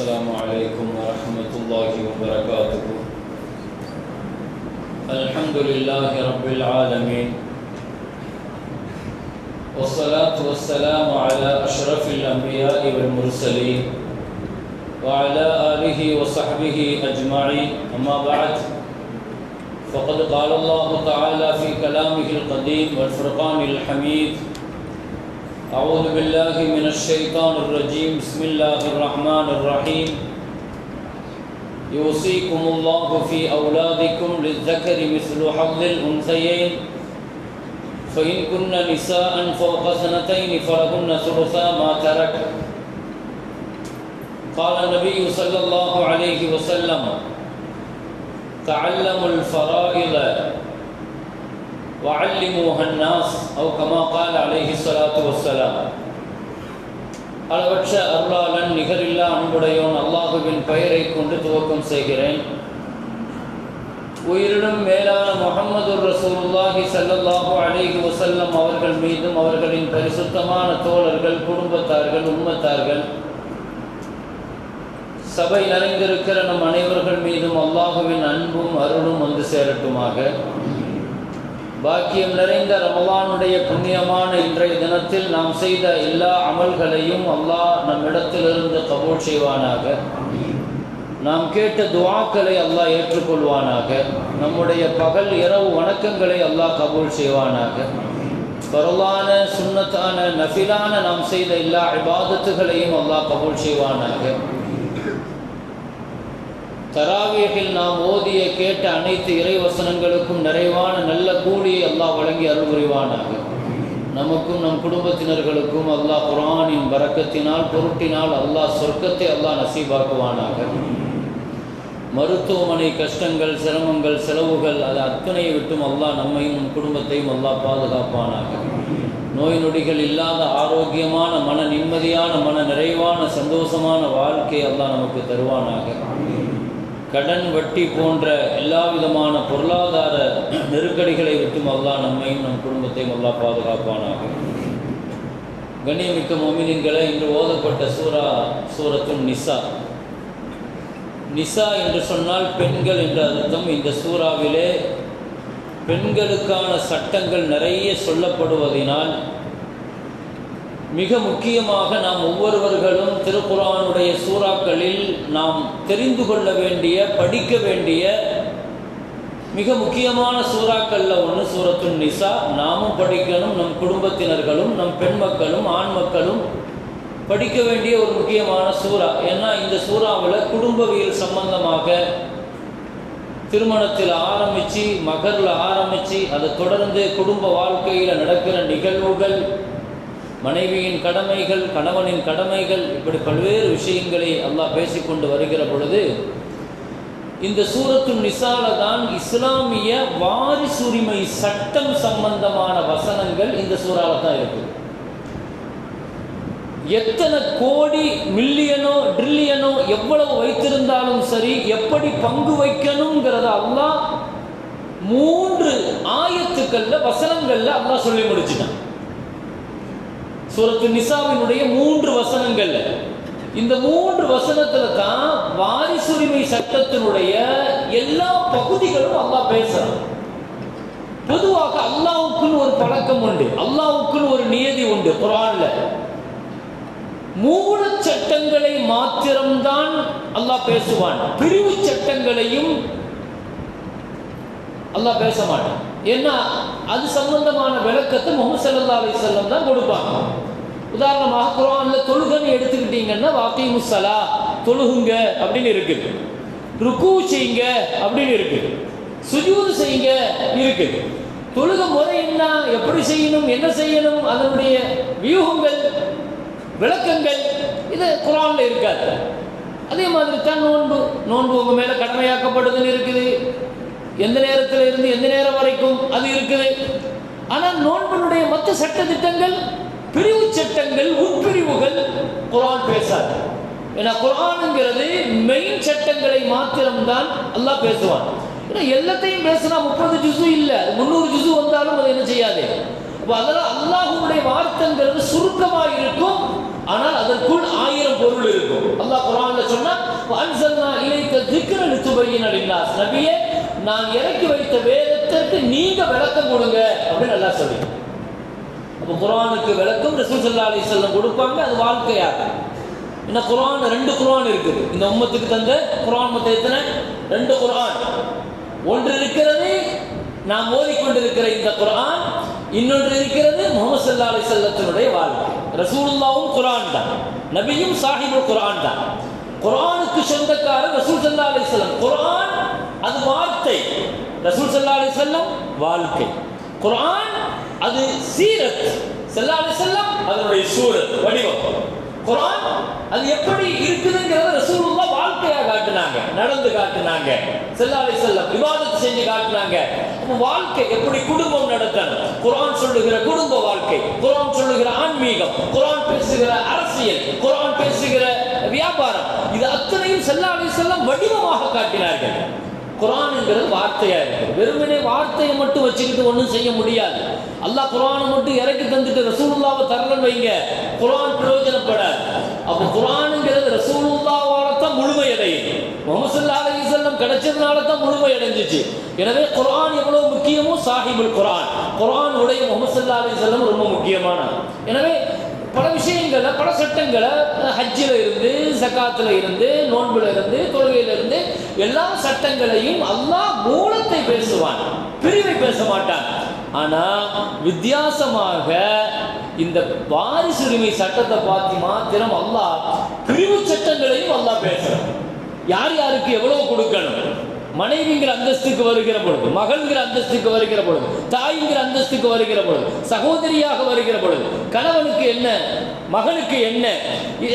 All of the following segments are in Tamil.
السلام عليكم ورحمة الله وبركاته. الحمد لله رب العالمين. والصلاة والسلام على أشرف الأنبياء والمرسلين وعلى آله وصحبه أجمعين. أما بعد فقد قال الله تعالى في كلامه القديم والفرقان الحميد أعوذ بالله من الشيطان الرجيم. بسم الله الرحمن الرحيم. يوصيكم الله في أولادكم للذكر مثل حظ الأنثيين. فإن كن نساء فوق سنتين فلهن ثلثا ما ترك. قال النبي صلى الله عليه وسلم تعلموا الفرائض وعلموها الناس أو كما قال عليه الصلاة والسلام அளவற்ற அருளாளன் நிகரில்லா அன்புடையோன் அல்லாஹுவின் பெயரை கொண்டு துவக்கம் செய்கிறேன் உயிரினும் மேலான முகமது ரசூலுல்லாஹி ஸல்லல்லாஹு அலைஹி வஸல்லம் அவர்கள் மீதும் அவர்களின் பரிசுத்தமான தோழர்கள் குடும்பத்தார்கள் உம்மத்தார்கள் சபை நிறைந்திருக்கிற நம் அனைவர்கள் மீதும் அல்லாஹுவின் அன்பும் அருளும் வந்து சேரட்டுமாக பாக்கியம் நிறைந்த ரமலானுடைய புண்ணியமான இன்றைய தினத்தில் நாம் செய்த எல்லா அமல்களையும் அல்லாஹ் நம்மிடத்திலிருந்து கபூல் செய்வானாக. நாம் கேட்ட துவாக்களை அல்லாஹ் ஏற்றுக்கொள்வானாக. நம்முடைய பகல் இரவு வணக்கங்களை அல்லாஹ் கபூல் செய்வானாக. பரவான சுண்ணத்தான நஃபிலான நாம் செய்த எல்லா இபாதத்துகளையும் அல்லாஹ் கபூல் செய்வானாக. தராவியகில் நாம் ஓதிய கேட்ட அனைத்து இறைவசனங்களுக்கும் நிறைவான நல்ல கூலியை அல்லாஹ் வழங்கி அருள் புரிவானாக. நமக்கும் நம் குடும்பத்தினர்களுக்கும் அல்லாஹ் குரானின் வரக்கத்தினால் பொருட்டினால் அல்லாஹ் சொர்க்கத்தை அல்லாஹ் நசீபாக்குவானாக. மருத்துவமனை கஷ்டங்கள் சிரமங்கள் செலவுகள் அது அத்தனையை விட்டும் அல்லாஹ் நம்மையும் நம் குடும்பத்தையும் அல்லாஹ் பாதுகாப்பானாக. நோய் நொடிகள் இல்லாத ஆரோக்கியமான மன நிம்மதியான மன நிறைவான சந்தோஷமான வாழ்க்கையை அல்லாஹ் நமக்கு தருவானாக. கடன் வட்டி போன்ற எல்லா விதமான பொருளாதார நெருக்கடிகளை விட்டும் அல்லா நம்மையும் நம் குடும்பத்தையும் அல்லா பாதுகாப்பானாக. கண்ணியமிக்க மொமினின்களை இன்று ஓதப்பட்ட சூரா சூரத்தும் நிசா. நிசா என்று சொன்னால் பெண்கள் என்ற அர்த்தம். இந்த சூறாவிலே பெண்களுக்கான சட்டங்கள் நிறைய சொல்லப்படுவதினால் மிக முக்கியமாக நாம் ஒவ்வொருவர்களும் திருக்குறானுடைய சூறாக்களில் நாம் தெரிந்து கொள்ள வேண்டிய படிக்க வேண்டிய மிக முக்கியமான சூறாக்களில் ஒன்று சூரத்துன் நிசா. நாமும் படிக்கணும் நம் குடும்பத்தினர்களும் நம் பெண் மக்களும் ஆண் மக்களும் படிக்க வேண்டிய ஒரு முக்கியமான சூறா. ஏன்னா இந்த சூறாவில் குடும்பவியல் சம்பந்தமாக திருமணத்தில் ஆரம்பித்து மகரில் ஆரம்பித்து அதை தொடர்ந்து குடும்ப வாழ்க்கையில் நடக்கிற நிகழ்வுகள் மனைவியின் கடமைகள் கணவனின் கடமைகள் இப்படி பல்வேறு விஷயங்களை அல்லாஹ் பேசிக்கொண்டு வருகிற பொழுது இந்த சூரத்து நிசால தான் இஸ்லாமிய வாரிசுரிமை சட்டம் சம்பந்தமான வசனங்கள் இந்த சூறால தான் இருக்கு எத்தனை கோடி மில்லியனோ ட்ரில்லியனோ எவ்வளவு வைத்திருந்தாலும் சரி எப்படி பங்கு வைக்கணுங்கிறத அல்லாஹ் மூன்று ஆயத்துக்கள்ல வசனங்கள்ல அல்லாஹ் சொல்லி முடிச்சுட்டான். சூரத்து நிசாவினுடைய மூன்று வசனங்கள்ல இந்த மூன்று வசனத்துல தான் வாரிசுரிமை சட்டத்தினுடைய எல்லா பகுதிகளும் அல்லாஹ் பேசுறான். பொதுவாக அல்லாவுக்குன்னு ஒரு பழக்கம் உண்டு. அல்லாவுக்குன்னு ஒரு நியதி உண்டு குரான்ல மூல சட்டங்களை மாத்திரம்தான் அல்லாஹ் பேசுவான். பிரிவு சட்டங்களையும் அல்லாஹ் பேச மாட்டான். ஏன்னா அது சம்பந்தமான விளக்கத்தை முகமது சல்லா அலி செல்லம் தான் கொடுப்பாங்க. உதாரணமாக குரான்ல தொழுகன்னு எடுத்துக்கிட்டீங்கன்னா வாக்கி முசலா தொழுகுங்க அப்படின்னு இருக்குது ருக்கு செய்யுங்க அப்படின்னு இருக்குது சுஜூது செய்யுங்க இருக்குது தொழுக முறை என்ன எப்படி செய்யணும் என்ன செய்யணும் அதனுடைய வியூகங்கள் விளக்கங்கள் இது குரானில் இருக்காது. அதே மாதிரி தான் நோன்பு. நோன்பு உங்கள் மேலே கடமையாக்கப்படுதுன்னு இருக்குது. எந்த நேரத்தில் இருந்து எந்த நேரம் வரைக்கும் அது இருக்குது? ஆனால் நோன்பனுடைய மற்ற சட்ட திட்டங்கள் பிரிவு சட்டங்கள் உட்பிரிவுகள் குரான் பேசாது. ஏன்னா குரானுங்கிறது மெயின் சட்டங்களை மாத்திரம்தான் அல்லாஹ் பேசுவான். ஏன்னா எல்லாத்தையும் பேசினா முப்பது ஜுசு இல்லை. முந்நூறு ஜுசு வந்தாலும் அது என்ன செய்யாது? அப்ப அதெல்லாம் அல்லாஹுடைய வார்த்தைங்கிறது சுருக்கமாக இருக்கும். ஆனால் அதற்குள் ஆயிரம் பொருள் இருக்கும். அல்லாஹ் குரான்ல சொன்னா அன்சல்னா இலைத்த திக்கிற லித்துபையின அப்படின்னா நபியே நான் இறக்கி வைத்த வேதத்திற்கு நீங்க விளக்கம் கொடுங்க அப்படின்னு நல்லா சொல்லி அப்போ குரானுக்கு விளக்கம் ரசூல் ஸல்லல்லாஹு அலைஹி செல்லம் கொடுப்பாங்க அது வாழ்க்கையாக. என்ன குரான் ரெண்டு குரான் இருக்குது. இந்த உம்மத்துக்கு தந்த குரான் மொத்தம் எத்தனை? ரெண்டு குரான் ஒன்று இருக்கிறது நாம் ஓதிக்கொண்டிருக்கிற இந்த குரான் இன்னொன்று இருக்கிறது முகமது சல்லா அலி செல்லத்தினுடைய வாழ்க்கை. ரசூலுல்லாவும் குரான் தான். நபியும் சாஹிபுல் குரான் தான். குரானுக்கு சொந்தக்காரர் ரசூல் சல்லா அலி செல்லம் குரான் அது வார்த்தை ரசூல் ஸல்லல்லாஹு செல்லம் வாழ்க்கை. குரான் அது சீரத். ஸல்லல்லாஹு செல்லம் அதனுடைய சூரத் வடிவம். குரான் அது எப்படி இருக்குதுங்கிறத ரசூலுல்லா வாழ்க்கையா காட்டுனாங்க நடந்து காட்டுனாங்க. ஸல்லல்லாஹு செல்லம் விவாதத்தை செஞ்சு காட்டுனாங்க. வாழ்க்கை எப்படி குடும்பம் நடத்தணும்? குரான் சொல்லுகிற குடும்ப வாழ்க்கை குரான் சொல்லுகிற ஆன்மீகம் குரான் பேசுகிற அரசியல் குரான் பேசுகிற வியாபாரம் இது அத்தனையும் ஸல்லல்லாஹு செல்லம் வடிவமாக காட்டினார்கள். குரான்ங்கிறது வார்த்தையாக இருக்கு வெறுமனே வார்த்தையை மட்டும் வச்சுக்கிட்டு ஒன்றும் செய்ய முடியாது. அல்லாஹ் குரானை மட்டும் இறக்கி தந்துட்டு ரசூலுல்லாவை தரலன்னு வைங்க. குரான் பிரயோஜனப்படாது. அப்போ குரானுங்கிறது ரசூலுல்லாவால தான் முழுமை அடையுது முகமது ஸல்லல்லாஹு அலைஹி கிடைச்சதுனால தான் முழுமை அடைஞ்சிச்சு எனவே குரான் எவ்வளோ முக்கியமோ சாஹிபுல் குரான். குரான் உடைய முகமது அலி அலைஹி ரொம்ப முக்கியமான எனவே பல விஷயங்களை பல சட்டங்களை ஹஜ்ஜில் இருந்து சக்காத்தில் இருந்து நோன்பில் இருந்து தொழுகையில் இருந்து எல்லா சட்டங்களையும் அல்லாஹ் மூலத்தை பேசுவான் பிரிவை பேச மாட்டான். ஆனா வித்தியாசமாக இந்த வாரிசுரிமை சட்டத்தை பார்த்து மாத்திரம் அல்லாஹ் பிரிவு சட்டங்களையும் அல்லாஹ் பேசுறான். யார் யாருக்கு எவ்வளவு கொடுக்கணும்? மனைவிங்கிற அந்தஸ்துக்கு வருகிற பொழுது மகள்கிற அந்தஸ்துக்கு வருகிற பொழுது தாய்ங்கிற அந்தஸ்துக்கு வருகிற பொழுது சகோதரியாக வருகிற பொழுது கணவனுக்கு என்ன மகனுக்கு என்ன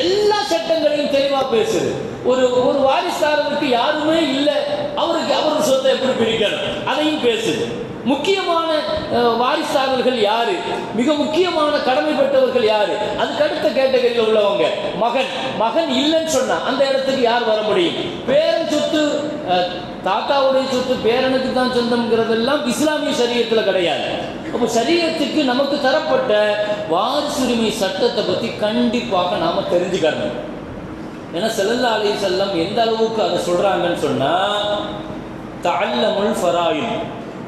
எல்லா சட்டங்களையும் தெளிவா பேசுது. ஒரு ஒரு வாரிசாரருக்கு யாருமே இல்லை. அவருக்கு அவர் சொத்தை எப்படி பிரிக்கணும்? அதையும் பேசுது. முக்கியமான அஹ், வாரிசாளர்கள் யாரு? மிக முக்கியமான கடமைப்பட்டவர்கள் யாரு? அதுக்கு அடுத்த கேட்டகரியில் உள்ளவங்க. மகன். மகன் இல்லைன்னு சொன்னா அந்த இடத்துக்கு யார் வர முடியும்? பேரன் சொத்து தாத்தாவுடைய சொத்து பேரனுக்கு தான் சொந்தம்ங்கிறதெல்லாம் இஸ்லாமிய சரீரத்தில் கிடையாது. அப்போ சரீரத்துக்கு நமக்கு தரப்பட்ட வாரிசுரிமை சட்டத்தை பற்றி கண்டிப்பாக நாம் தெரிஞ்சுக்கணும். ஏன்னா செல்லல்லா அலி செல்லம் எந்த அளவுக்கு அதை சொல்கிறாங்கன்னு சொன்னால் தஅல்லமுல் ஃபராயில்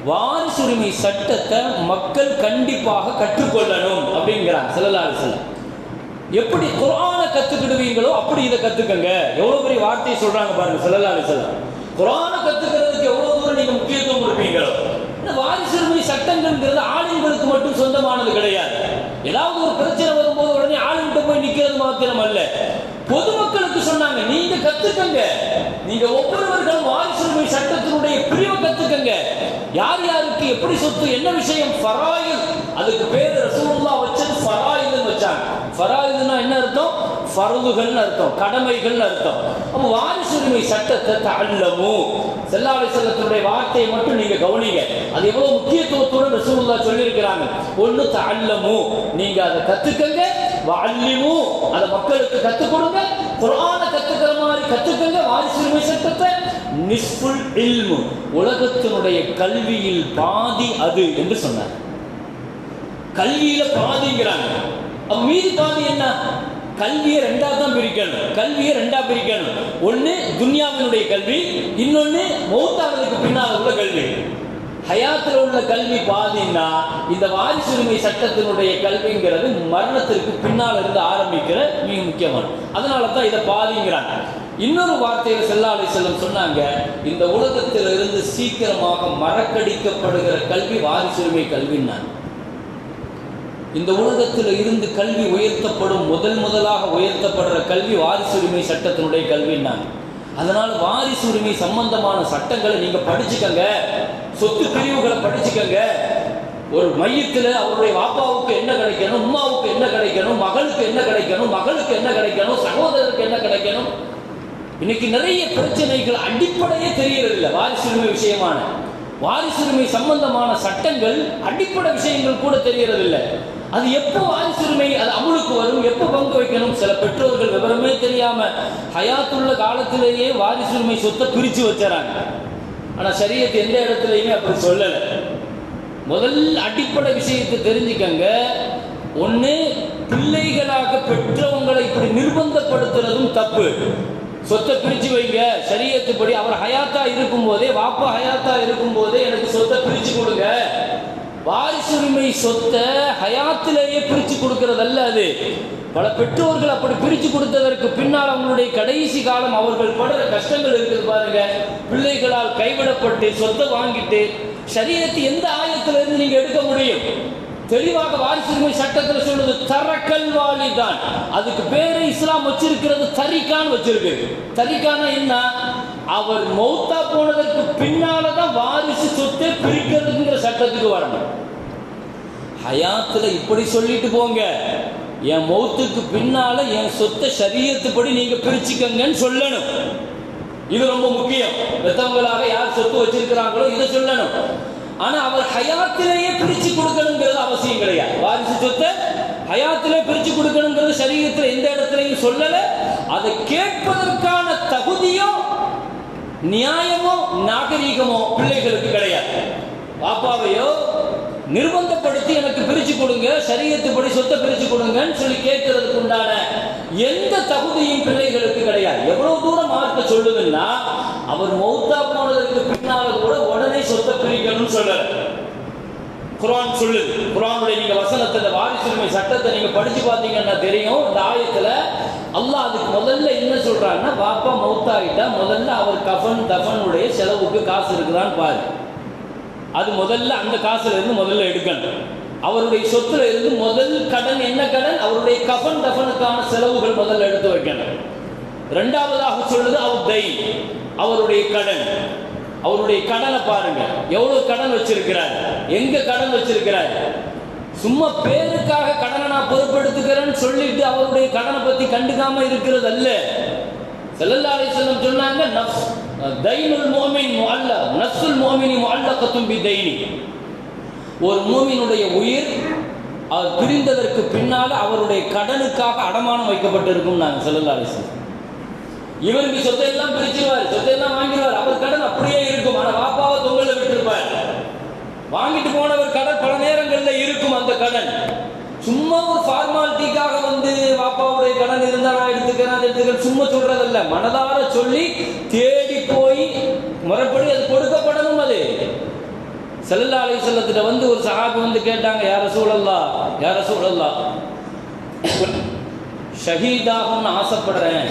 வாரிசுரிமை சட்டத்தை மக்கள் கண்டிப்பாக கற்றுக்கொள்ளணும் அப்படிங்கிறாங்க செல்லல்லா அலி செல்லம் எப்படி குரானை கற்றுக்கிடுவீங்களோ அப்படி இதை கற்றுக்கங்க எவ்வளோ பெரிய வார்த்தையை சொல்கிறாங்க பாருங்க செல்லல்லா அலி செல்லம் குரானை கற்றுக்கிறதுக்கு எவ்வளோ தூரம் நீங்கள் முக்கியத்துவம் கொடுப்பீங்களோ? இந்த வாரிசுரிமை சட்டங்கள்ங்கிறது ஆளுங்களுக்கு மட்டும் சொந்தமானது கிடையாது. ஏதாவது ஒரு பிரச்சனை வரும்போது உடனே ஆளுங்கிட்ட போய் நிற்கிறது மாத்திரம் அல்ல பொதுமக்களுக்கு சொன்னாங்க நீங்க கத்துக்கங்க. நீங்க ஒவ்வொருவர்களும் வாரிசுரிமை சட்டத்தினுடைய பிரிவை கத்துக்கங்க. யார் யாருக்கு எப்படி சொத்து என்ன விஷயம் ஃபராயில். அதுக்கு பேர் ரசூலுல்லாஹ் வச்சது ஃபராயில்னு வச்சாங்க. ஃபராயில்னா என்ன அர்த்தம்? ஃபரதுகள்னு அர்த்தம் கடமைகள்னு அர்த்தம். அப்போ வாரிசுரிமை சட்டத்தை தள்ளமு செல்லாலை செல்லத்தினுடைய வார்த்தையை மட்டும் நீங்க கவனிங்க. அது எவ்வளவு முக்கியத்துவத்துடன் ரசூலுல்லாஹ் சொல்லியிருக்கிறாங்க. ஒன்று தள்ளமு நீங்க அதை கத்துக்கங்க வஅல்லிமு அதை மக்களுக்கு கத்துக் கொடுங்க குரான கத்துக்கிற மாதிரி கத்துக்கங்க வாரிசுரிமை சட்டத்தை. நிஸ்புல் இல்மு உலகத்தினுடைய கல்வியில் பாதி அது என்று சொன்னார். கல்வியில பாதிங்கிறாங்க. அப்ப மீதி பாதி என்ன? கல்வியை ரெண்டா தான் பிரிக்கணும். கல்வியை ரெண்டா பிரிக்கணும். ஒன்னு துன்யாவினுடைய கல்வி இன்னொன்னு மௌத்தாவதுக்கு பின்னால் உள்ள கல்வி. ஹயாத்தில் உள்ள கல்வி பாதின்னா இந்த வாரிசுரிமை சட்டத்தினுடைய கல்விங்கிறது மரணத்திற்கு பின்னால் இருந்து ஆரம்பிக்கிற மிக முக்கியமான அதனால தான் இதை பாதிங்கிறாங்க. இன்னொரு வார்த்தையில் செல்லாலை செல்லம் சொன்னாங்க இந்த உலகத்தில் இருந்து சீக்கிரமாக மறக்கடிக்கப்படுகிற கல்வி வாரிசுரிமை கல்வின்னாங்க இந்த உலகத்தில் இருந்து கல்வி உயர்த்தப்படும் முதல் முதலாக உயர்த்தப்படுற கல்வி வாரிசுரிமை சட்டத்தினுடைய கல்வின்னாங்க அதனால் வாரிசுரிமை சம்பந்தமான சட்டங்களை நீங்க படிச்சுக்கங்க. சொத்து பிரிவுகளை படிச்சுக்கங்க. ஒரு மையத்தில் அவருடைய வாப்பாவுக்கு என்ன கிடைக்கணும் உம்மாவுக்கு என்ன கிடைக்கணும் மகளுக்கு என்ன கிடைக்கணும் மகளுக்கு என்ன கிடைக்கணும் சகோதரருக்கு என்ன கிடைக்கணும்? இன்னைக்கு நிறைய பிரச்சனைகள் அடிப்படையே தெரியறதில்லை. வாரிசுரிமை விஷயமான வாரிசுரிமை சம்பந்தமான சட்டங்கள் அடிப்படை விஷயங்கள் கூட தெரியறதில்லை. அது எப்போ வாரிசுரிமை அது அமுலுக்கு வரும் எப்போ பங்கு வைக்கணும்? சில பெற்றோர்கள் விவரமே தெரியாம ஹயாத்துள்ள காலத்திலேயே வாரிசுரிமை சொத்தை பிரிச்சு வச்சுறாங்க. ஆனால் சரியத்து எந்த இடத்துலையுமே அப்படி சொல்லலை. முதல் அடிப்படை விஷயத்தை தெரிஞ்சுக்கங்க. ஒன்று பிள்ளைகளாக பெற்றவங்களை இப்படி நிர்பந்தப்படுத்துறதும் தப்பு. சொத்தை பிரித்து வைங்க. சரியத்துப்படி அவர் ஹயாத்தா இருக்கும் போதே வாப்பா ஹயாத்தா இருக்கும் போதே எனக்கு சொத்தை பிரித்து கொடுங்க. வாரிசுரிமை சொத்தை ஹயாத்திலேயே பிரித்து கொடுக்கறதல்ல அது. பல பெற்றோர்கள் அப்படி பிரித்து கொடுத்ததற்கு பின்னால் அவங்களுடைய கடைசி காலம் அவர்கள் படுற கஷ்டங்கள் இருக்குது பாருங்க. பிள்ளைகளால் கைவிடப்பட்டு சொத்தை வாங்கிட்டு சரீரத்தை எந்த ஆயத்திலிருந்து இருந்து எடுக்க முடியும்? தெளிவாக வாரிசுரிமை சட்டத்தில் சொல்றது தரக்கல்வாளி தான் அதுக்கு பேரு இஸ்லாம் வச்சிருக்கிறது தரிக்கான் வச்சிருக்கு தரிக்கான என்ன? அவர் மௌத்தா போனதற்கு பின்னாலதான் வாரிசு சொத்தை பிரிக்கிறதுங்கிற சட்டத்துக்கு வரணும். ஹயாத்துல இப்படி சொல்லிட்டு போங்க. என் மௌத்துக்கு பின்னால என் சொத்தை சரியத்துப்படி நீங்க பிரிச்சுக்கங்கன்னு சொல்லணும். இது ரொம்ப முக்கியம். பெத்தவங்களாக யார் சொத்து வச்சிருக்கிறாங்களோ இதை சொல்லணும். ஆனா அவர் ஹயாத்திலேயே பிரிச்சு கொடுக்கணுங்கிறது அவசியம் கிடையாது. வாரிசு சொத்தை ஹயாத்திலே பிரிச்சு கொடுக்கணுங்கிறது சரீரத்தில் எந்த இடத்துலையும் சொல்லல. அதை கேட்பதற்கான தகுதியோ நியாயமோ நாகரீகமோ பிள்ளைகளுக்கு கிடையாது. பாப்பாவையோ நிர்பந்தப்படுத்தி எனக்கு பிரிச்சு கொடுங்க சரியத்துப்படி சொத்தை பிரிச்சு கொடுங்கன்னு சொல்லி கேட்கறதுக்கு உண்டான எந்த தகுதியும் பிள்ளைகளுக்கு கிடையாது. எவ்வளவு தூரம் மார்க்க சொல்லுதுன்னா அவர் மௌத்தா போனதற்கு பின்னால கூட உடனே சொத்தை பிரிக்கணும்னு சொல்ற குரான் சொல்லுது. குரானுடைய நீங்க வசனத்தை இந்த வாரிசுரிமை சட்டத்தை நீங்க படிச்சு பார்த்தீங்கன்னா தெரியும். இந்த ஆயத்துல அல்லாஹ் அதுக்கு முதல்ல என்ன சொல்றாங்கன்னா பாப்பா மௌத்தாயிட்டா முதல்ல அவர் கஃபன் தஃபனுடைய செலவுக்கு காசு இருக்குதான்னு பாரு. அது முதல்ல அந்த காசுல இருந்து முதல்ல எடுக்கணும். அவருடைய சொத்துல இருந்து முதல் கடன் என்ன கடன்? அவருடைய கஃபன் டஃபனுக்கான செலவுகள் முதல்ல எடுத்து வைக்கணும். ரெண்டாவதாக சொல்றது அவர் தை அவருடைய கடன். அவருடைய கடனை பாருங்க எவ்வளவு கடன் வச்சிருக்கிறார்? எங்க கடன் வச்சிருக்கிறார்? சும்மா பேருக்காக கடனை நான் பொறுப்பெடுத்துக்கிறேன்னு சொல்லிட்டு அவருடைய கடனை பத்தி கண்டுக்காம இருக்கிறது அல்ல. ஸல்லல்லாஹு அலைஹி சொன்னாங்க நஃப்ஸ் தைனுல் முஃமின் முஅல்ல நஃப்ஸுல் மோமினி முஅல்லகத்தும் பி தைனி ஒரு மூமினுடைய உயிர் அவர் பிரிந்ததற்கு பின்னால் அவருடைய கடனுக்காக அடமானம் வைக்கப்பட்டிருக்கும் நாங்கள் ஸல்லல்லாஹு இவருக்கு சொத்தை எல்லாம் பிரிச்சிருவார் சொத்தை எல்லாம் வாங்கிடுவார் அவர் கடன் அப்படியே இருக்கும். ஆனால் பாப்பாவை தொங்கல விட்டுருப்பார். வாங்கிட்டு போனவர் கடன் பல நேரங்களில் இருக்கும் அந்த கடன். சும்மா ஒரு ஃபார்மாலிட்டிக்காக வந்து பாப்பாவுடைய கடன் இருந்தா நான் எடுத்துக்கிறேன் அதை எடுத்துக்கிறேன் சும்மா சொல்றதல்ல. மனதார சொல்லி தேடி போய் முறைப்படி அது கொடுக்கப்படணும் அது. செல்லல்லா அலை செல்லத்திட்ட வந்து ஒரு சஹாபி வந்து கேட்டாங்க யார சூழல்லா யார சூழல்லா ஷஹீதாகணும்னு ஆசைப்படுறேன்.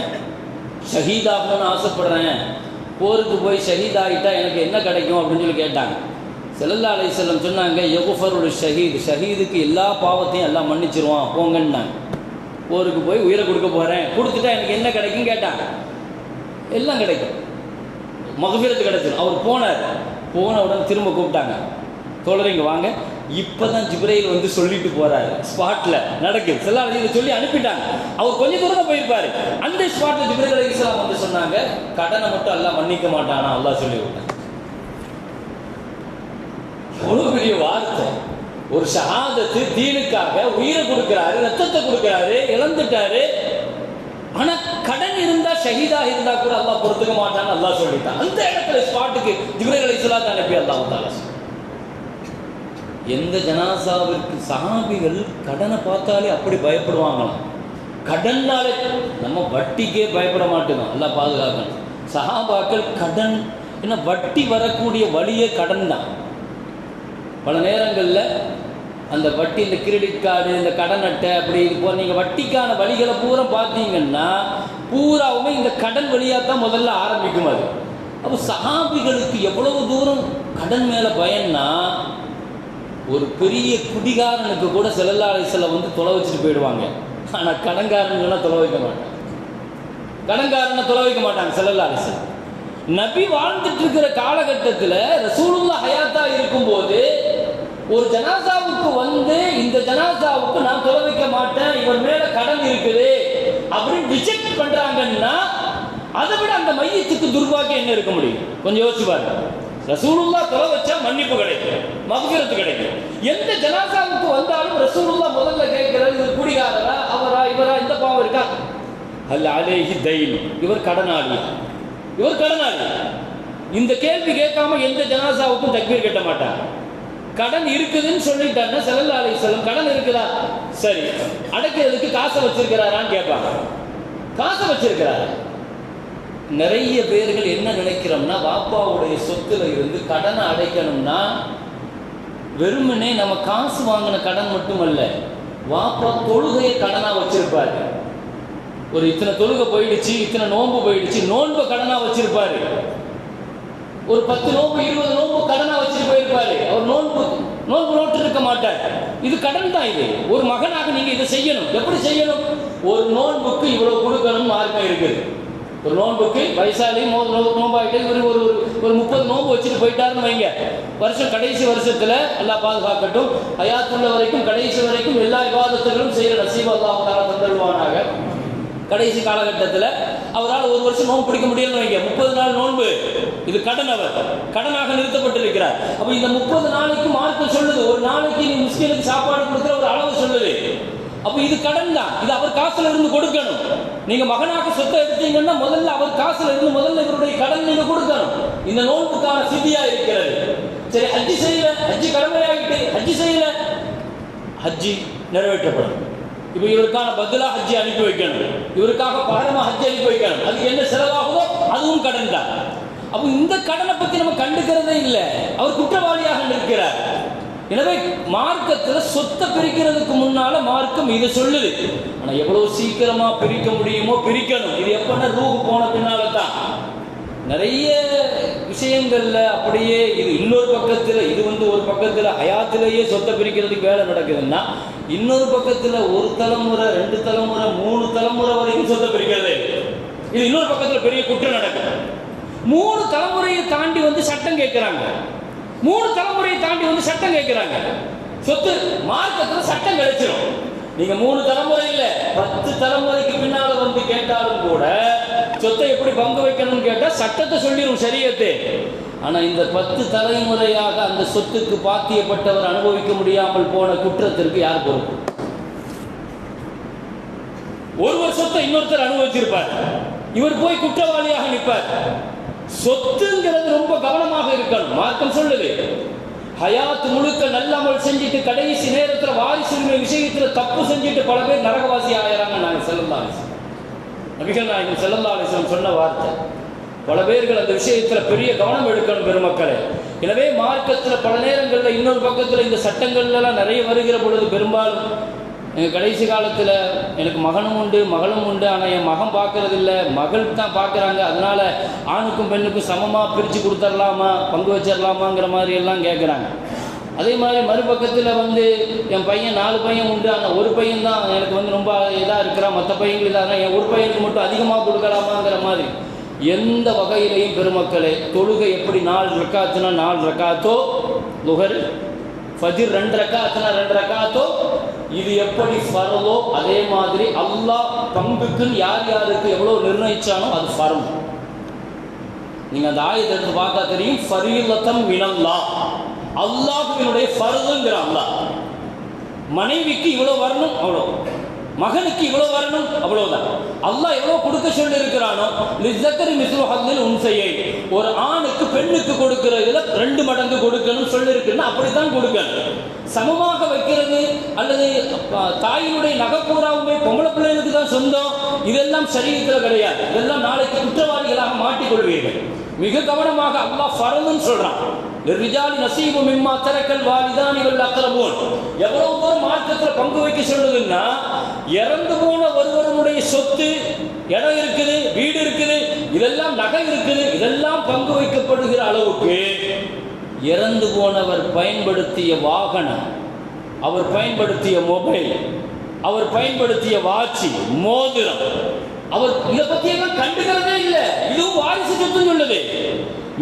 ஷஹீதாகணும்னு ஆசைப்படுறேன். போருக்கு போய் ஷஹீத் ஆகிட்டா எனக்கு என்ன கிடைக்கும்? அப்படின்னு சொல்லி கேட்டாங்க. செல்லல்லா அலை செல்லம் சொன்னாங்க யகுஃபருடைய ஷஹீத். ஷஹீதுக்கு எல்லா பாவத்தையும் எல்லாம் மன்னிச்சிருவான் போங்கன்னாங்க போருக்கு போய் உயிரை கொடுக்க போகிறேன் கொடுத்துட்டா எனக்கு என்ன கிடைக்கும் கேட்டான் எல்லாம் கிடைக்கும். மகபீரத்து கிடைச்சிடும் அவர் போனார். போன உடனே திரும்ப கூப்பிட்டாங்க. தோழர் வாங்க வாங்க. இப்பதான் ஜிப்ரையில் வந்து சொல்லிட்டு போகிறாரு ஸ்பாட்டில் நடக்குது. செல்லா இதை சொல்லி அனுப்பிட்டாங்க. அவர் கொஞ்ச தூரம் போயிருப்பார் போயிருப்பாரு. அந்த ஸ்பாட்டில் ஜிப்ரைல் இஸ்லாம் வந்து சொன்னாங்க கடனை மட்டும் எல்லாம் மன்னிக்க மாட்டானா? எல்லாம் சொல்லி விட்டாங்க ஒரு பெரிய வார்த்தை. ஒரு ஷஹாதத்து தீனுக்காக உயிரை கொடுக்கிறாரு ரத்தத்தை கொடுக்கிறாரு இழந்துட்டாரு. ஆனா கடன் இருந்தா ஷஹீதா இருந்தா கூட அல்லாஹ் பொறுத்துக்க மாட்டான்னு அல்லாஹ் சொல்லிட்டான். அந்த இடத்துல ஸ்பாட்டுக்கு ஜிப்ரைல் அலி இஸ்லாம் அனுப்பி அல்லாஹ் தாலா எந்த ஜனாசாவிற்கு சஹாபிகள் கடனை பார்த்தாலே அப்படி பயப்படுவாங்களாம்? கடன்னாலே நம்ம வட்டிக்கே பயப்பட மாட்டோம்? நல்லா பாதுகாக்கணும். சஹாபாக்கள் கடன் என்ன வட்டி வரக்கூடிய வழியே கடன் தான் பல நேரங்களில் அந்த வட்டி இந்த கிரெடிட் கார்டு இந்த கடன் அட்டை அப்படி இது நீங்கள் வட்டிக்கான வழிகளை பூரா பார்த்தீங்கன்னா பூராவுமே இந்த கடன் வழியாக தான் முதல்ல ஆரம்பிக்கும் அது. அப்போ சஹாபிகளுக்கு எவ்வளவு தூரம் கடன் மேலே பயன்னா ஒரு பெரிய குடிகாரனுக்கு கூட செல்லல்லாசல வந்து தொலை வச்சுட்டு போயிடுவாங்க. ஆனால் கடன்காரன்கள்லாம் தொலை வைக்க மாட்டாங்க. கடன்காரனை தொலை வைக்க மாட்டாங்க செல்லல்லாசல் நபி வாழ்ந்துட்டு இருக்கிற காலகட்டத்தில் ரசூலுல்லா ஹயாத்தா இருக்கும்போது ஒரு ஜனாசாவுக்கு வந்து இந்த ஜனாசாவுக்கு நான் தொலை வைக்க மாட்டேன் இவர் மேல கடன் இருக்குது அப்படின்னு ரிஜெக்ட் பண்றாங்கன்னா அதை விட அந்த மையத்துக்கு துர்பாக்கியம் என்ன இருக்க முடியும்? கொஞ்சம் யோசிச்சு பாருங்க. ரசூலுல்லா தொலை வச்சா மன்னிப்பு கிடைக்கும் மகுகிறது கிடைக்கும். எந்த ஜனாசாவுக்கு வந்தாலும் ரசூலுல்லா முதல்ல கேட்கிறது இது குடிகாரரா அவரா இவரா இந்த பாவம் இருக்கா? அல்ல அலேஹி தைல் இவர் கடனாளி. இவர் கடனாளி. இந்த கேள்வி கேட்காம எந்த ஜனாசாவுக்கும் தக்பீர் கட்ட மாட்டாங்க. கடன் இருக்குதுன்னு சொல்லிட்டாருன்னா செல்லல்லா செல்லும் கடன் இருக்குதா? சரி. அடைக்கிறதுக்கு காசை வச்சிருக்கிறாரான்னு கேட்பாங்க. காசை வச்சிருக்கிறாரு. நிறைய பேர்கள் என்ன நினைக்கிறோம்னா வாப்பாவுடைய சொத்துல இருந்து கடனை அடைக்கணும்னா வெறுமனே நம்ம காசு வாங்கின கடன் மட்டுமல்ல வாப்பா தொழுகையை கடனா வச்சிருப்பாரு. ஒரு இத்தனை தொழுகை போயிடுச்சு இத்தனை நோன்பு போயிடுச்சு நோன்பு கடனா வச்சிருப்பாரு. ஒரு பத்து நோம்பு இருபது நோம்பு கடனாக வச்சுட்டு போயிருப்பாரு. அவர் நோன்பு நோன்பு நோட்டு இருக்க மாட்டார். இது கடன் தான் இது. ஒரு மகனாக நீங்கள் இதை செய்யணும். எப்படி செய்யணும்? ஒரு நோன்புக்கு இவ்வளோ கொடுக்கணும் மார்க்கம் இருக்குது. ஒரு நோன்புக்கு வயசாலி நோம்பாயிட்டு ஒரு ஒரு ஒரு முப்பது நோன்பு வச்சுட்டு போயிட்டாருன்னு வைங்க. வருஷம் கடைசி வருஷத்தில் எல்லாம் பாதுகாக்கட்டும். ஹயாத்துள்ள வரைக்கும் கடைசி வரைக்கும் எல்லா விவாதத்துகளும் செய்கிற நசீப் அல்லாஹ் தந்தருவானாக. கடைசி காலகட்டத்தில் அவரால் ஒரு வருஷம் நோன்பு பிடிக்க முடியலன்னு வைங்க. முப்பது நாள் நோன்பு. இது கடன் அவர். கடனாக நிறுத்தப்பட்டிருக்கிறார். அப்ப இந்த முப்பது நாளைக்கு மார்க்கம் சொல்லுது. ஒரு நாளைக்கு நீ முஸ்லீமுக்கு சாப்பாடு கொடுக்குற ஒரு அளவு சொல்லுது. அப்ப இது கடன் தான். இது அவர் காசுல இருந்து கொடுக்கணும். நீங்க மகனாக சொத்தை எடுத்தீங்கன்னா முதல்ல அவர் காசுல இருந்து முதல்ல இவருடைய கடன் நீங்க கொடுக்கணும். இந்த நோன்புக்கான சிதியா இருக்கிறது. சரி ஹஜ்ஜி செய்யல. ஹஜ்ஜி கடமையாகிட்டு ஹஜ்ஜி செய்யல. ஹஜ்ஜி நிறைவேற்றப்படும். இப்போ இவருக்கான பதிலாக ஹஜ்ஜி அனுப்பி வைக்கணும். இவருக்காக பகரமா ஹஜ்ஜி அனுப்பி வைக்கணும். அதுக்கு என்ன செலவாகுதோ அதுவும் கடன் தான். அப்போ இந்த கடனை பற்றி நம்ம கண்டுக்கிறதே இல்லை. அவர் குற்றவாளியாக நிற்கிறார். எனவே மார்க்கத்தில் சொத்தை பிரிக்கிறதுக்கு முன்னால மார்க்கம் இதை சொல்லுது. ஆனால் எவ்வளோ சீக்கிரமா பிரிக்க முடியுமோ பிரிக்கணும். இது எப்பன்னா ரூஹு போன பின்னால தான். நிறைய விஷயங்கள்ல அப்படியே இது இன்னொரு பக்கத்தில் இது வந்து ஒரு பக்கத்தில் ஹயாத்திலேயே சொத்தை பிரிக்கிறதுக்கு வேலை நடக்குதுன்னா இன்னொரு பக்கத்துல ஒரு தலைமுறை ரெண்டு தலைமுறை மூணு தலைமுறை வரைக்கும் சொத்தை பிரிக்கிறது இது இன்னொரு பக்கத்துல பெரிய குற்றம் நடக்குது. மூணு தலைமுறையை தாண்டி வந்து சட்டம் கேட்கிறாங்க. மூணு தலைமுறையை தாண்டி வந்து சட்டம் கேட்கிறாங்க. சொத்து மார்க்கத்துல சட்டம் கிடைச்சிடும் நீங்க மூணு தலைமுறை இல்ல பத்து தலைமுறைக்கு பின்னால வந்து கேட்டாலும் கூட சொத்தை எப்படி பங்கு வைக்கணும்னு கேட்டால் சட்டத்தை சொல்லிடும் சரியத்தை ஆனால் இந்த பத்து தலைமுறையாக அந்த சொத்துக்கு பாத்தியப்பட்டவர் அனுபவிக்க முடியாமல் போன குற்றத்திற்கு யார் பொறுப்பு? ஒருவர் சொத்தை இன்னொருத்தர் அனுபவிச்சிருப்பார். இவர் போய் குற்றவாளியாக நிற்பார். சொத்துங்கிறது ரொம்ப கவனமாக இருக்கணும். மார்க்கம் சொல்லுது ஹயாத் முழுக்க நல்ல அமல் செஞ்சுட்டு கடைசி நேரத்தில் வாரிசுரிமை விஷயத்தில் தப்பு செஞ்சுட்டு பல பேர் நரகவாசி ஆயிராங்க நாங்க செல்லலாம். நபிகள் நாயகம் செல்லல்லா அலிஸ்லாம் சொன்ன வார்த்தை. பல பேர்கள் அந்த விஷயத்தில் பெரிய கவனம் எடுக்கணும் பெருமக்களே. எனவே மார்க்கத்தில் பல நேரங்களில் இன்னொரு பக்கத்தில் இந்த சட்டங்கள்லாம் நிறைய வருகிற பொழுது பெரும்பாலும் எங்கள் கடைசி காலத்தில் எனக்கு மகனும் உண்டு மகளும் உண்டு. ஆனால் என் மகன் பார்க்கறதில்ல மகள் தான் பார்க்குறாங்க அதனால் ஆணுக்கும் பெண்ணுக்கும் சமமாக பிரித்து கொடுத்துடலாமா பங்கு வச்சிடலாமாங்கிற மாதிரி எல்லாம் கேட்குறாங்க அதே மாதிரி மறுபக்கத்தில் வந்து என் பையன் நாலு பையன் உண்டு. ஆனால் ஒரு பையன் தான் எனக்கு வந்து ரொம்ப இதாக இருக்கிறான். மற்ற பையன்கள் இதாக என் ஒரு பையனுக்கு மட்டும் அதிகமாக கொடுக்கலாமாங்கிற மாதிரி எந்த வகையிலையும் பெருமக்களே தொழுகை எப்படி நாலு ரக்காத்துனா நாலு ரக்காத்தோ லுகர் ஃபஜிர் ரெண்டு ரக்காத்துனா ரெண்டு ரக்காத்தோ இது எப்படி ஃபரலோ அதே மாதிரி அல்லாஹ் பங்குக்குன்னு யார் யாருக்கு எவ்வளோ நிர்ணயிச்சானோ அது ஃபரம் நீங்கள் அந்த ஆயுதத்தை பார்த்தா தெரியும். ஃபரீலத்தம் மினல்லா. அல்லாஹுவினுடைய பருதுங்கிற அல்லாஹ். மனைவிக்கு இவ்வளோ வரணும் அவ்வளோ மகனுக்கு இவ்வளோ வரணும் அவ்வளோதான் அல்லாஹ் எவ்வளோ கொடுக்க சொல்லி இருக்கிறானோ லிஸ்தக்கரி மிஸ்ரு ஹல்லில் செய்ய ஒரு ஆணுக்கு பெண்ணுக்கு கொடுக்கிறதுல ரெண்டு மடங்கு கொடுக்கணும் சொல்லி இருக்குன்னா அப்படித்தான் கொடுக்கணும். சமமாக வைக்கிறது அல்லது தாயினுடைய நகைப்பூராவுமே பொம்பளை பிள்ளைகளுக்கு தான் சொந்தம். இதெல்லாம் சரீரத்தில் கிடையாது. இதெல்லாம் நாளைக்கு குற்றவாளிகளாக மாட்டிக்கொள்வீர்கள் மிக கவனமாக அல்லாஹ் ஃபரதுன்னு சொல்றான். ரிஜாலி நசீபு மிம்மா தரக்கல் வாலிதான் இவள் அக்கரபோன் எவ்வளவு தூரம் மார்க்கத்தில் பங்கு வைக்க சொல்லுதுன்னா இறந்து போன ஒருவருடைய சொத்து இடம் இருக்குது வீடு இருக்குது இதெல்லாம் நகை இருக்குது இதெல்லாம் பங்கு வைக்கப்படுகிற அளவுக்கு இறந்து போனவர் பயன்படுத்திய வாகனம் அவர் பயன்படுத்திய மொபைல் அவர் பயன்படுத்திய வாட்சி மோதிரம். அவர் இதை பத்தி எல்லாம் கண்டுக்கிறதே இல்லை. இதுவும் வாரிசு சொத்து சொல்லுது.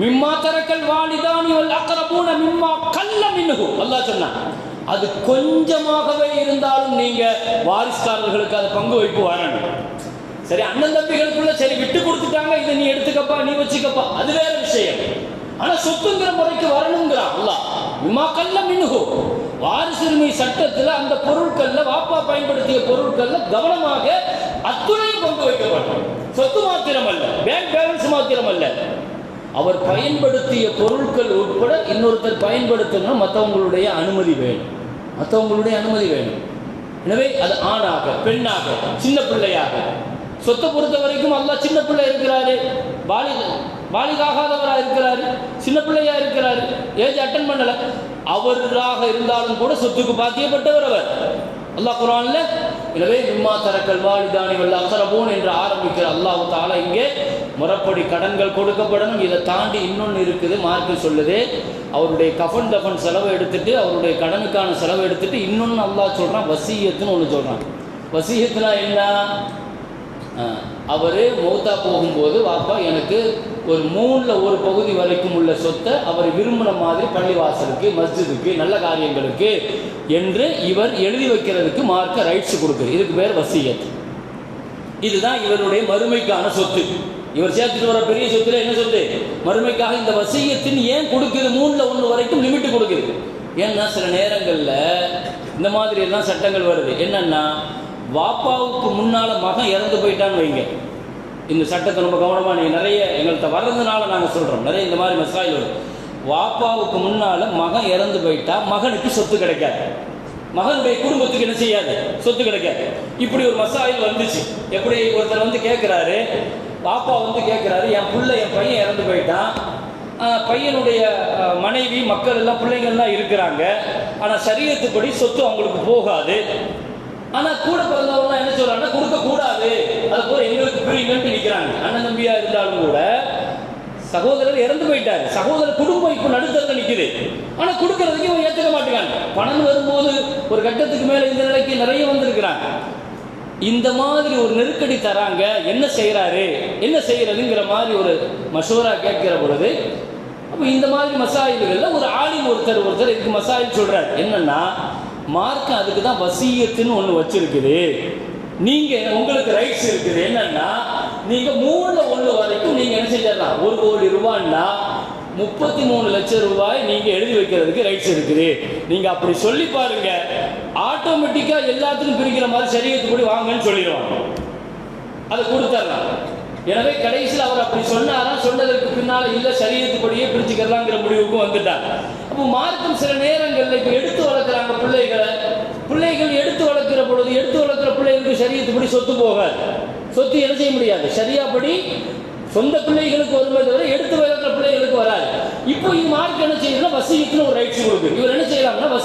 மிம்மா தரக்கல் வாலிதான் இவள் அக்கரபூன மிம்மா கல்ல மின்னுகு. அல்லா சொன்னான். அது கொஞ்சமாகவே இருந்தாலும் நீங்க வாரிசுதாரர்களுக்கு அதை பங்கு வைப்பு வரணும். சரி அண்ணன் தம்பிகளுக்குள்ள சரி விட்டு கொடுத்துட்டாங்க இதை நீ எடுத்துக்கப்பா நீ வச்சுக்கப்பா. அது வேற விஷயம். ஆனா சொத்துங்கிற முறைக்கு வரணுங்கிறான் அல்ல மிம்மா கல்ல வாரிசுரிமை சட்டத்தில் அந்த பொருட்கள்ல வாப்பா பயன்படுத்திய பொருட்கள்ல கவனமாக அத்துணையும் பங்கு வைக்கப்பட்டோம் சொத்து மாத்திரம் அல்ல பேங்க் பேலன்ஸ் மாத்திரம் அல்ல அவர் பயன்படுத்திய பொருட்கள் உட்பட இன்னொருத்தர் பயன்படுத்தணும் மற்றவங்களுடைய அனுமதி வேணும். மற்றவங்களுடைய அனுமதி வேணும். எனவே அது ஆணாக பெண்ணாக சின்ன பிள்ளையாக. சொத்தை பொறுத்த வரைக்கும் அல்லாஹ் சின்ன பிள்ளை இருக்கிறாரு. பாலி பாலிகாகாதவராக இருக்கிறார். சின்ன பிள்ளையா இருக்கிறார். ஏஜ் அட்டன் பண்ணல. அவராக இருந்தாலும் கூட சொத்துக்கு பாத்தியப்பட்டவர் அவர். அல்லாஹ் குரான்ல எனவே மிம்மா தரக்கல் வாலிதானி வல்ல அசரபூன் என்று ஆரம்பிக்கிற அல்லாஹ் தாலா இங்கே முறப்படி கடன்கள் கொடுக்கப்படணும். இதை தாண்டி இன்னொன்று இருக்குது மார்க்கு சொல்லுது. அவருடைய கஃபன் தஃபன் செலவு எடுத்துட்டு அவருடைய கடனுக்கான செலவு எடுத்துட்டு இன்னொன்று அல்லாஹ் சொல்கிறான் வசியத்துன்னு ஒன்று சொல்கிறான் வசியத்துனா என்ன? அவர் மௌத்தா போகும்போது வாப்பா எனக்கு ஒரு மூணில் ஒரு பகுதி வரைக்கும் உள்ள சொத்தை அவர் விரும்பின மாதிரி பள்ளிவாசலுக்கு மஸ்ஜிதுக்கு நல்ல காரியங்களுக்கு என்று இவர் எழுதி வைக்கிறதுக்கு மார்க்க ரைட்ஸ் கொடுக்குது. இதுக்கு பேர் வசியத். இதுதான் இவருடைய மறுமைக்கான சொத்து. இவர் சேர்த்துட்டு வர பெரிய சொத்துல என்ன சொத்து? மறுமைக்காக இந்த வசியத்தின் ஏன் கொடுக்குது? மூணில் ஒன்று வரைக்கும் லிமிட் கொடுக்குது. ஏன்னா சில நேரங்களில் இந்த மாதிரி எல்லாம் சட்டங்கள் வருது. என்னன்னா வாப்பாவுக்கு முன்னால் மகன் இறந்து போயிட்டான்னு வைங்க. இந்த சட்டத்தை ரொம்ப கவனமாக நீங்கள் நிறைய எங்கள்கிட்ட வர்றதுனால நாங்கள் சொல்கிறோம் நிறைய இந்த மாதிரி மசாயில் வரும். வாப்பாவுக்கு முன்னால் மகன் இறந்து போயிட்டா மகனுக்கு சொத்து கிடைக்காது. மகனுடைய குடும்பத்துக்கு என்ன செய்யாது? சொத்து கிடைக்காது. இப்படி ஒரு மசாயில் வந்துச்சு. எப்படி ஒருத்தர் வந்து கேட்குறாரு பாப்பா வந்து கேட்குறாரு என் பிள்ளை என் பையன் இறந்து போயிட்டான். பையனுடைய மனைவி மக்கள் எல்லாம் பிள்ளைங்கள்லாம் இருக்கிறாங்க. ஆனால் சரீரத்துப்படி சொத்து அவங்களுக்கு போகாது. ஆனா கூட பிறந்தவங்க என்ன சொல்றாங்கன்னா கொடுக்க கூடாது. அது போல எங்களுக்கு பிரிங்கன்ட்டு நிக்கிறாங்க. அண்ணன் தம்பியா இருந்தாலும் கூட சகோதரர் இறந்து போயிட்டாரு. சகோதரர் குடும்பம் இப்போ நடுத்தரத்துல நிற்குது ஆனா கொடுக்கறதுக்கு இவன் ஏத்துக்க மாட்டேங்காங்க பணம் வரும்போது ஒரு கட்டத்துக்கு மேல இந்த நிலைக்கு நிறைய வந்திருக்கிறாங்க. இந்த மாதிரி ஒரு நெருக்கடி தராங்க. என்ன செய்யறாரு என்ன செய்யறதுங்கிற மாதிரி ஒரு மசோரா கேட்கிற பொழுது அப்போ இந்த மாதிரி மசாயில்கள்ல ஒரு ஆலிம் ஒருத்தர் ஒருத்தர் இதுக்கு மசாயில் சொல்றாரு. என்னன்னா மார்க்கம் அதுக்கு தான் வசியத்துன்னு ஒன்று வச்சிருக்குது. நீங்கள் உங்களுக்கு ரைட்ஸ் இருக்குது. என்னன்னா நீங்கள் மூணில் ஒன்று வரைக்கும் நீங்கள் என்ன செஞ்சிடலாம்? ஒரு கோடி ரூபான்னா முப்பத்தி மூணு லட்சம் ரூபாய் நீங்கள் எழுதி வைக்கிறதுக்கு ரைட்ஸ் இருக்குது. நீங்கள் அப்படி சொல்லி பாருங்க. ஆட்டோமேட்டிக்காக எல்லாத்துக்கும் பிரிக்கிற மாதிரி சரியத்துப்படி வாங்கன்னு சொல்லிடுவாங்க. அதை கொடுத்துர்லாம் எனவே கடைசியில் அவர் அப்படி சொன்னாராம் சொன்னதற்கு பின்னால் இல்லை சரியத்துப்படியே பிரிச்சுக்கலாங்கிற முடிவுக்கும் வந்துட்டார். இப்போ மார்க்கம் சில நேரங்களில் இப்போ எடுத்து வளர்க்குறாங்க பிள்ளைகளை. பிள்ளைகள் எடுத்து வளர்க்கிற பொழுது எடுத்து வளர்க்குற பிள்ளைகளுக்கு சரியத்துப்படி சொத்து போகாது. சொத்து என்ன செய்ய முடியாது. சரியாப்படி சொந்த பிள்ளைகளுக்கு வருமே தவிர எடுத்து வளர்க்குற பிள்ளைகளுக்கு வராது. இப்போ இது மார்க் என்ன செய்யுதுன்னா வசதிக்குன்னு ஒரு ரைட்ஸ் கொடுக்குது. இவர் என்ன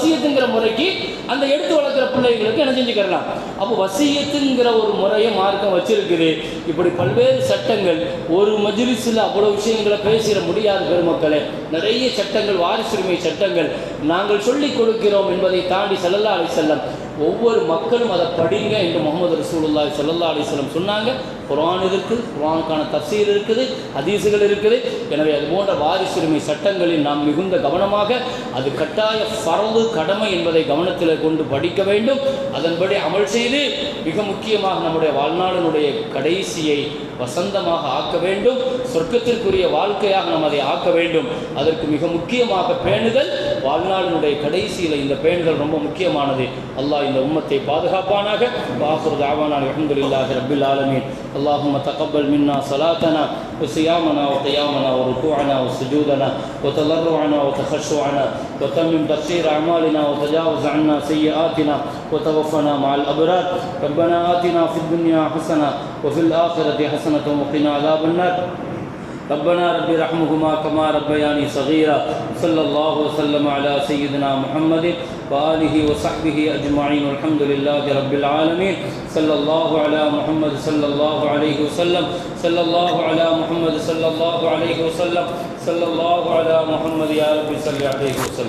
வசியத்துங்கிற முறைக்கு அந்த எடுத்து வளர்க்குற பிள்ளைகளுக்கு என்ன செஞ்சுக்கலாம் அப்போ வசியத்துங்கிற ஒரு முறையை மார்க்கம் வச்சிருக்குது. இப்படி பல்வேறு சட்டங்கள் ஒரு மஜிலிஸில் அவ்வளோ விஷயங்களை பேசிட முடியாத பெருமக்களே. நிறைய சட்டங்கள் வாரிசுரிமை சட்டங்கள் நாங்கள் சொல்லிக் கொடுக்கிறோம் என்பதை தாண்டி செல்லல்லா அலி செல்லம் ஒவ்வொரு மக்களும் அதை படிங்க என்று முகமது ரசூலுல்லாய் செல்லல்லா அலைஹி செல்லம் சொன்னாங்க. குரான் இருக்குது குரானுக்கான தப்சீர் இருக்குது ஹதீஸுகள் இருக்குது. எனவே அது போன்ற வாரிசுரிமை சட்டங்களில் நாம் மிகுந்த கவனமாக அது கட்டாய பரவு கடமை என்பதை கவனத்தில் கொண்டு படிக்க வேண்டும். அதன்படி அமல் செய்து மிக முக்கியமாக நம்முடைய வாழ்நாளினுடைய கடைசியை வசந்தமாக ஆக்க வேண்டும். சொர்க்கத்திற்குரிய வாழ்க்கையாக நாம் அதை ஆக்க வேண்டும். அதற்கு மிக முக்கியமாக பேணுதல் வாழ்நாளினுடைய கடைசியில் இந்த பேணுதல் ரொம்ப முக்கியமானது அல்லாஹ் இந்த உம்மத்தை பாதுகாப்பானாக வாஹுர் தாவானான் அல்ஹம்துலில்லாஹி ரப்பில் ஆலமீன் اللهم تقبل منا صلاتنا وصيامنا وقيامنا وركوعنا وسجودنا وتضرعنا وتخشعنا وتمم تقصير أعمالنا وتجاوز عنا سيئاتنا وتوفنا مع الأبرار ربنا آتنا في الدنيا حسنة وفي الآخرة حسنة وقنا عذاب النار ربنا رب ارحمهما كما ربياني صغيرا. صلى الله وسلم على سيدنا محمد وآله وصحبه أجمعين. والحمد لله رب العالمين. صلى الله على محمد صلى الله عليه وسلم. صلى الله على محمد صلى الله عليه وسلم. صلى الله على محمد يا رب صل عليه وسلم.